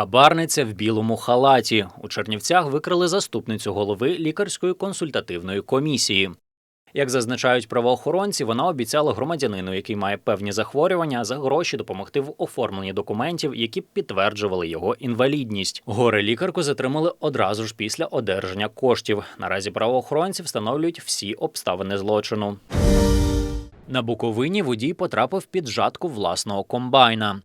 Хабарниця в білому халаті. У Чернівцях викрили заступницю голови лікарської консультативної комісії. Як зазначають правоохоронці, вона обіцяла громадянину, який має певні захворювання, за гроші допомогти в оформленні документів, які б підтверджували його інвалідність. Горе лікарку затримали одразу ж після одержання коштів. Наразі правоохоронці встановлюють всі обставини злочину. На Буковині водій потрапив під жатку власного комбайна.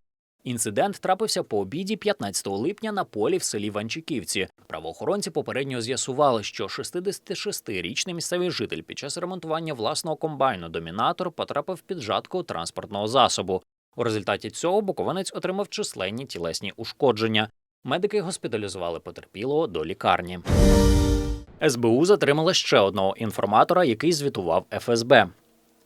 Інцидент трапився по обіді 15 липня на полі в селі Ванчиківці. Правоохоронці попередньо з'ясували, що 66-річний місцевий житель під час ремонтування власного комбайну домінатор потрапив під жатку транспортного засобу. У результаті цього буковинець отримав численні тілесні ушкодження. Медики госпіталізували потерпілого до лікарні. СБУ затримала ще одного інформатора, який звітував ФСБ.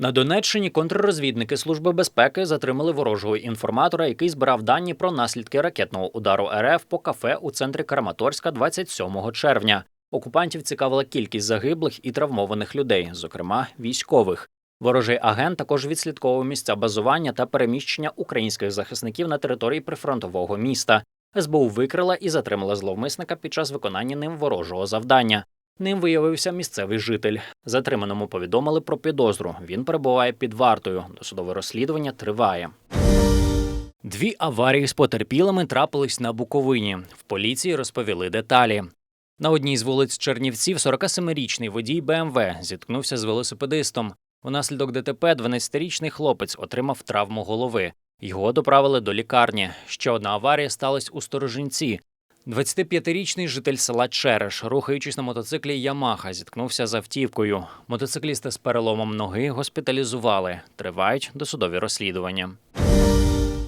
На Донеччині контррозвідники Служби безпеки затримали ворожого інформатора, який збирав дані про наслідки ракетного удару РФ по кафе у центрі Краматорська 27 червня. Окупантів цікавила кількість загиблих і травмованих людей, зокрема військових. Ворожий агент також відслідковував місця базування та переміщення українських захисників на території прифронтового міста. СБУ викрила і затримала зловмисника під час виконання ним ворожого завдання. Ним виявився місцевий житель. Затриманому повідомили про підозру. Він перебуває під вартою. Досудове розслідування триває. Дві аварії з потерпілими трапились на Буковині. В поліції розповіли деталі. На одній з вулиць Чернівців 47-річний водій БМВ зіткнувся з велосипедистом. Унаслідок ДТП 12-річний хлопець отримав травму голови. Його доправили до лікарні. Ще одна аварія сталася у Сторожинці. 25-річний житель села Череш, рухаючись на мотоциклі Ямаха, зіткнувся з автівкою. Мотоцикліста з переломом ноги госпіталізували. Тривають досудові розслідування.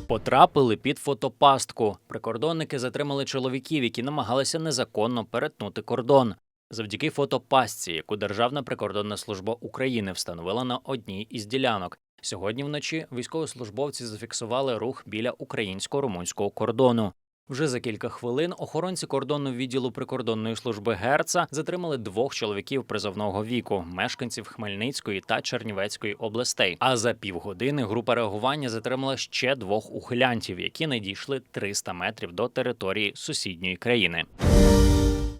Потрапили під фотопастку. Прикордонники затримали чоловіків, які намагалися незаконно перетнути кордон. Завдяки фотопастці, яку Державна прикордонна служба України встановила на одній із ділянок. Сьогодні вночі військовослужбовці зафіксували рух біля українсько-румунського кордону. Вже за кілька хвилин охоронці кордонного відділу прикордонної служби Герца затримали двох чоловіків призовного віку, мешканців Хмельницької та Чернівецької областей. А за півгодини група реагування затримала ще двох ухилянтів, які не дійшли 300 метрів до території сусідньої країни.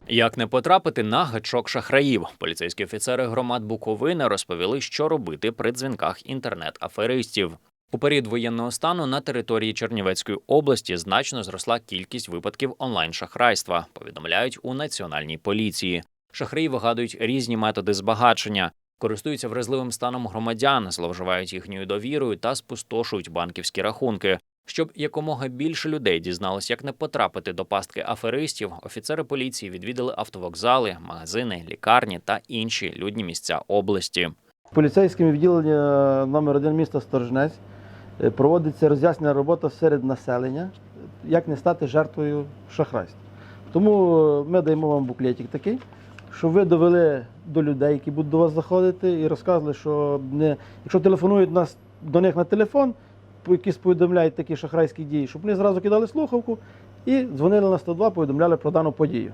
Як не потрапити на гачок шахраїв? Поліцейські офіцери громад Буковини розповіли, що робити при дзвінках інтернет-аферистів. У період воєнного стану на території Чернівецької області значно зросла кількість випадків онлайн-шахрайства, повідомляють у національній поліції. Шахраї вигадують різні методи збагачення, користуються вразливим станом громадян, зловживають їхньою довірою та спустошують банківські рахунки. Щоб якомога більше людей дізналось, як не потрапити до пастки аферистів, офіцери поліції відвідали автовокзали, магазини, лікарні та інші людні місця області. Поліцейським відділення номер 1 міста Сторожнець е, проводиться роз'яснена робота серед населення, як не стати жертвою шахрайства. Тому е, ми даємо вам буклетик такий, щоб ви довели до людей, які будуть до вас заходити, і розказували, що не, якщо телефонують нас до них на телефон, якісь повідомляють такі шахрайські дії, щоб вони зразу кидали слухавку і дзвонили на 102, повідомляли про дану подію.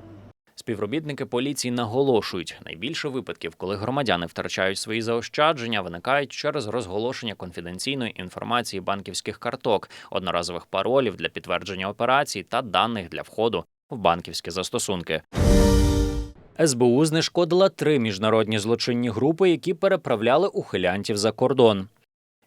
Співробітники поліції наголошують, найбільше випадків, коли громадяни втрачають свої заощадження, виникають через розголошення конфіденційної інформації банківських карток, одноразових паролів для підтвердження операцій та даних для входу в банківські застосунки. СБУ знешкодила три міжнародні злочинні групи, які переправляли ухилянтів за кордон.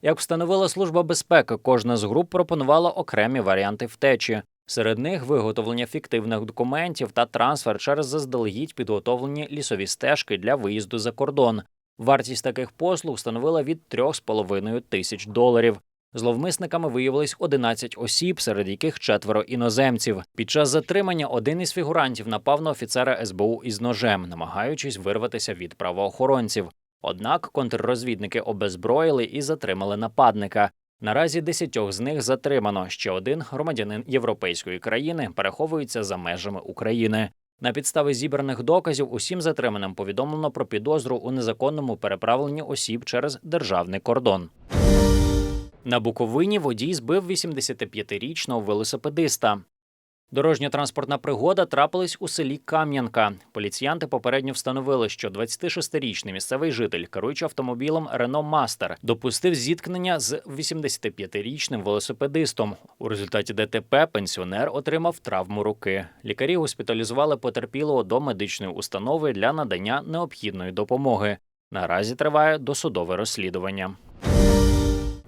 Як встановила служба безпеки, кожна з груп пропонувала окремі варіанти втечі. Серед них виготовлення фіктивних документів та трансфер через заздалегідь підготовлені лісові стежки для виїзду за кордон. Вартість таких послуг становила від 3,5 тисяч доларів. Зловмисниками виявилось 11 осіб, серед яких четверо іноземців. Під час затримання один із фігурантів напав на офіцера СБУ із ножем, намагаючись вирватися від правоохоронців. Однак контррозвідники обезброїли і затримали нападника. Наразі десятьох з них затримано. Ще один громадянин європейської країни переховується за межами України. На підставі зібраних доказів усім затриманим повідомлено про підозру у незаконному переправленні осіб через державний кордон. На Буковині водій збив 85-річного велосипедиста. Дорожньо-транспортна пригода трапилась у селі Кам'янка. Поліціянти попередньо встановили, що 26-річний місцевий житель, керуючи автомобілем Рено Мастер, допустив зіткнення з 85-річним велосипедистом. У результаті ДТП пенсіонер отримав травму руки. Лікарі госпіталізували потерпілого до медичної установи для надання необхідної допомоги. Наразі триває досудове розслідування.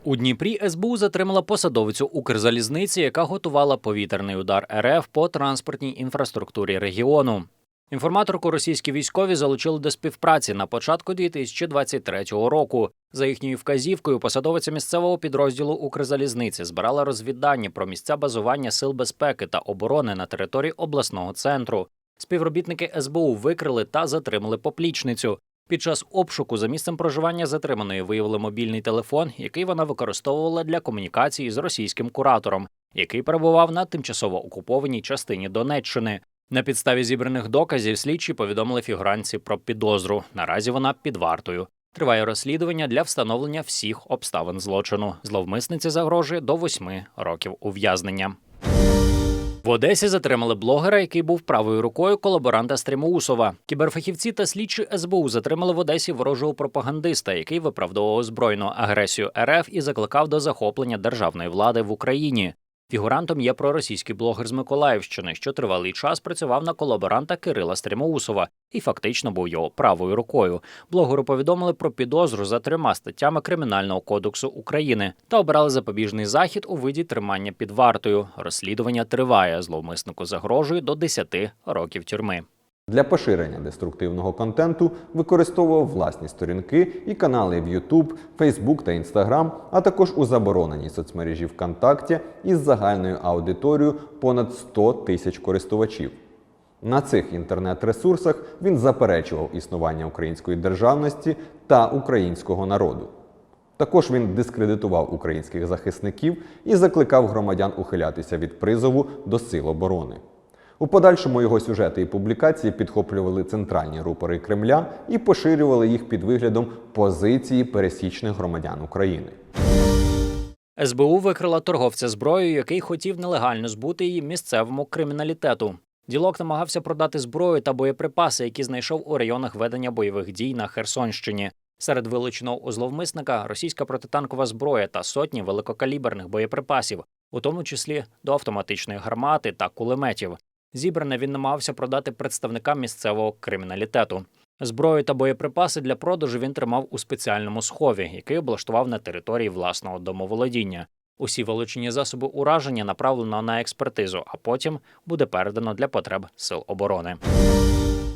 У Дніпрі СБУ затримала посадовицю Укрзалізниці, яка готувала повітряний удар РФ по транспортній інфраструктурі регіону. Інформаторку російські військові залучили до співпраці на початку 2023 року. За їхньою вказівкою, посадовиця місцевого підрозділу Укрзалізниці збирала розвіддані про місця базування сил безпеки та оборони на території обласного центру. Співробітники СБУ викрили та затримали поплічницю. Під час обшуку за місцем проживання затриманої виявили мобільний телефон, який вона використовувала для комунікації з російським куратором, який перебував на тимчасово окупованій частині Донеччини. На підставі зібраних доказів слідчі повідомили фігуранці про підозру. Наразі вона під вартою. Триває розслідування для встановлення всіх обставин злочину. Зловмисниці загрожує до восьми років ув'язнення. В Одесі затримали блогера, який був правою рукою колаборанта Стримоусова. Кіберфахівці та слідчі СБУ затримали в Одесі ворожого пропагандиста, який виправдовував збройну агресію РФ і закликав до захоплення державної влади в Україні. Фігурантом є проросійський блогер з Миколаївщини, що тривалий час працював на колаборанта Кирила Стримоусова і фактично був його правою рукою. Блогеру повідомили про підозру за трьома статтями Кримінального кодексу України та обрали запобіжний захід у виді тримання під вартою. Розслідування триває. Зловмиснику загрожує до 10 років тюрми. Для поширення деструктивного контенту використовував власні сторінки і канали в YouTube, Facebook та Instagram, а також у забороненій соцмережі ВКонтакті із загальною аудиторією понад 100 тисяч користувачів. На цих інтернет-ресурсах він заперечував існування української державності та українського народу. Також він дискредитував українських захисників і закликав громадян ухилятися від призову до сил оборони. У подальшому його сюжети і публікації підхоплювали центральні рупори Кремля і поширювали їх під виглядом позиції пересічних громадян України. СБУ викрила торговця зброєю, який хотів нелегально збути її місцевому криміналітету. Ділок намагався продати зброю та боєприпаси, які знайшов у районах ведення бойових дій на Херсонщині. Серед вилученого у зловмисника російська протитанкова зброя та сотні великокаліберних боєприпасів, у тому числі до автоматичної гармати та кулеметів. Зібране він намагався продати представникам місцевого криміналітету. Зброю та боєприпаси для продажу він тримав у спеціальному схові, який облаштував на території власного домоволодіння. Усі вилучені засоби ураження направлено на експертизу, а потім буде передано для потреб сил оборони.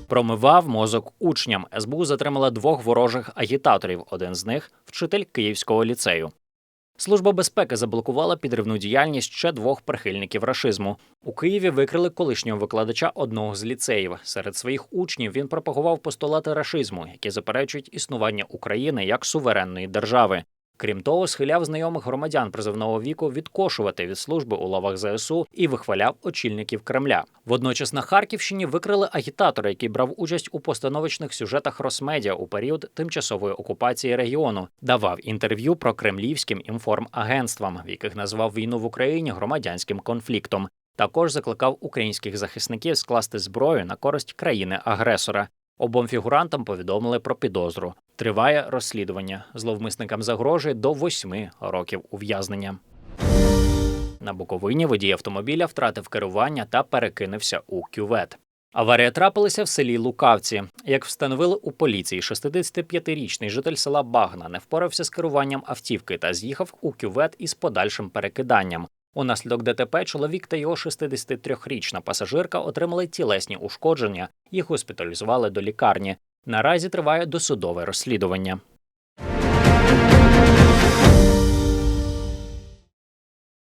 Промивав мозок учням. СБУ затримала двох ворожих агітаторів. Один з них вчитель Київського ліцею. Служба безпеки заблокувала підривну діяльність ще двох прихильників рашизму. У Києві викрили колишнього викладача одного з ліцеїв. Серед своїх учнів він пропагував постулати рашизму, які заперечують існування України як суверенної держави. Крім того, схиляв знайомих громадян призовного віку відкошувати від служби у лавах ЗСУ і вихваляв очільників Кремля. Водночас на Харківщині викрили агітатора, який брав участь у постановочних сюжетах Росмедіа у період тимчасової окупації регіону, давав інтерв'ю про кремлівським інформагентствам, в яких назвав війну в Україні громадянським конфліктом. Також закликав українських захисників скласти зброю на користь країни-агресора. Обом фігурантам повідомили про підозру. Триває розслідування. Зловмисникам загрожує до восьми років ув'язнення. На Буковині водій автомобіля втратив керування та перекинувся у кювет. Аварія трапилася в селі Лукавці. Як встановили у поліції, 65-річний житель села Багна не впорався з керуванням автівки та з'їхав у кювет із подальшим перекиданням. Унаслідок ДТП чоловік та його 63-річна пасажирка отримали тілесні ушкодження. Їх госпіталізували до лікарні. Наразі триває досудове розслідування.